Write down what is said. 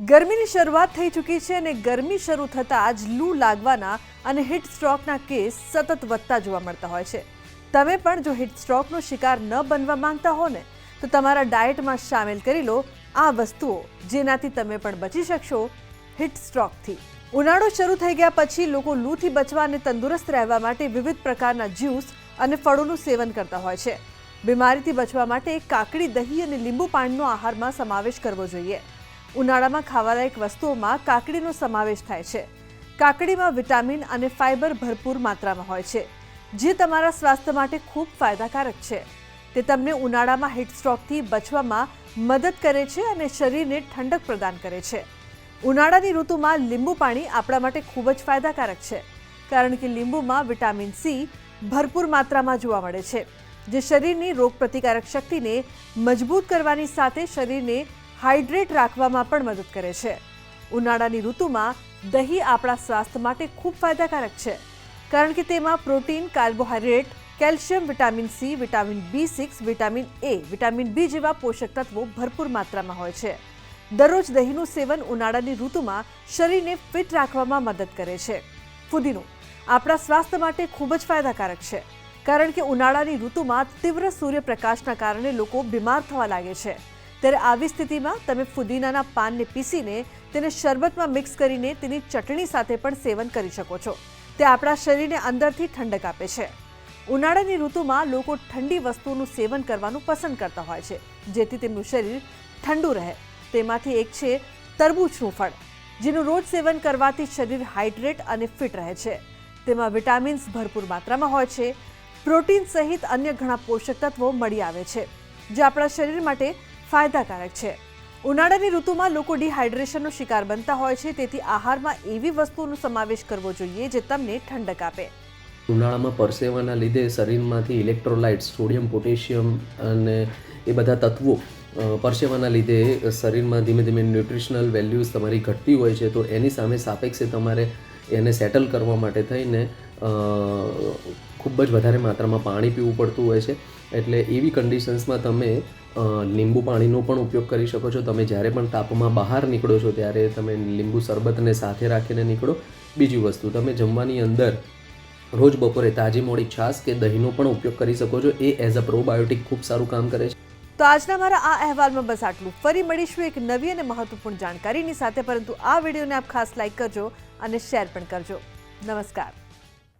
ગરમીની શરૂઆત થઈ ચૂકી છે અને ગરમી શરૂ થતાં જ લૂ લાગવાના અને હીટ સ્ટ્રોકના કેસ સતત વધતા જોવા મળતા હોય છે. તમે પણ જો હીટ સ્ટ્રોકનો શિકાર ન બનવા માંગતા હો ને, તો તમારા ડાયટમાં સામેલ કરી લો આ વસ્તુઓ જેનાથી તમે પણ બચી શકશો હીટ સ્ટ્રોકથી. ઉનાળો શરૂ થઈ ગયા પછી લોકો લૂથી બચવા અને તંદુરસ્ત રહેવા માટે વિવિધ પ્રકારના જ્યુસ અને ફળોનું સેવન કરતા હોય છે. બીમારીથી બચવા માટે કાકડી, દહીં અને લીંબુ પાણીનો આહારમાં સમાવેશ કરવો જોઈએ. ઉનાળામાં ખાવાલાયક વસ્તુઓમાં કાકડીનો સમાવેશ થાય છે. કાકડીમાં વિટામિન અને ફાઇબર ભરપૂર માત્રામાં હોય છે, જે તમારા સ્વાસ્થ્ય માટે ખૂબ ફાયદાકારક છે. તે તમને ઉનાળામાં હીટસ્ટ્રોકથી બચવામાં મદદ કરે છે અને શરીરને ઠંડક પ્રદાન કરે છે. ઉનાળાની ઋતુમાં લીંબુ પાણી આપણા માટે ખૂબ જ ફાયદાકારક છે, કારણ કે લીંબુમાં વિટામિન સી ભરપૂર માત્રામાં જોવા મળે છે, જે શરીરની રોગપ્રતિકારક શક્તિને મજબૂત કરવાની સાથે શરીરને હાઇડ્રેટ રાખવામાં પણ મદદ કરે છે. ઉનાળાની ઋતુમાં દહીં આપણા સ્વાસ્થ્ય માટે ખૂબ ફાયદાકારક છે, કારણ કે તેમાં protein carbohydrate calcium, vitamin C, vitamin B six, vitamin A, vitamin B જેવા પોષક તત્વો ભરપૂર માત્રામાં હોય છે. દરરોજ દહીંનું સેવન ઉનાળાની ઋતુમાં શરીરને ફિટ રાખવામાં મદદ કરે છે. ફુદીનો આપણા સ્વાસ્થ્ય માટે ખૂબ જ ફાયદાકારક છે, કારણ કે ઉનાળાની ઋતુમાં તીવ્ર સૂર્યપ્રકાશના કારણે લોકો બીમાર થવા લાગે છે. ત્યારે આવી સ્થિતિમાં તમે ફુદીનાના પાનને પીસીને તેને શરબતમાં મિક્સ કરીને તેની ચટણી સાથે પણ સેવન કરી શકો છો. તે આપણા શરીરને અંદરથી ઠંડક આપે છે. ઉનાળાની ઋતુમાં લોકો ઠંડી વસ્તુઓનું સેવન કરવાનું પસંદ કરતા હોય છે, જેથી તેમનું શરીર ઠંડુ રહે. તેમાંથી એક છે તરબૂચનું ફળ, જેનું રોજ સેવન કરવાથી શરીર હાઇડ્રેટ અને ફિટ રહે છે. તેમાં વિટામિન્સ ભરપૂર માત્રામાં હોય છે. પ્રોટીન સહિત અન્ય ઘણા પોષક તત્વો મળી આવે છે, જે આપણા શરીર માટે ફાયદાકારક છે. ઉનાળાની ઋતુમાં લોકો ડિહાઇડ્રેશનનો શિકાર બનતા હોય છે, તેથી આહારમાં એવી વસ્તુઓનો સમાવેશ કરવો જોઈએ જે તમને ઠંડક આપે. ઉનાળામાં પરસેવાના લીધે શરીરમાંથી ઇલેક્ટ્રોલાઇટ્સ, સોડિયમ, પોટેશિયમ અને એ બધા તત્વો પરસેવાના લીધે શરીરમાં ધીમે ધીમે ન્યુટ્રિશનલ વેલ્યુઝ તમારી ઘટતી હોય છે, તો એની સામે સાપેક્ષે તમારે એને સેટલ કરવા માટે થઈને ખૂબ જ વધારે માત્રામાં પાણી પીવું પડતું હોય છે. એટલે એવી કન્ડિશન્સમાં તમે લીંબુ પાણીનો પણ ઉપયોગ કરી શકો છો. તમે જ્યારે પણ તાપમાં બહાર નીકળો છો, ત્યારે તમે લીંબુ શરબતને સાથે રાખીને નીકળો. બીજી વસ્તુ, તમે જમવાની અંદર રોજ બપોરે તાજી મોડી છાશ કે દહીંનો પણ ઉપયોગ કરી શકો છો. એ એઝ અ પ્રોબાયોટિક ખૂબ સારું કામ કરે છે. તો આજના મારા આ અહેવાલમાં બસ આટલું. ફરી મળીશું એક નવી અને મહત્વપૂર્ણ જાણકારીની સાથે, પરંતુ આ વિડીયોને આપ ખાસ લાઇક કરજો અને શેર પણ કરજો. નમસ્કાર.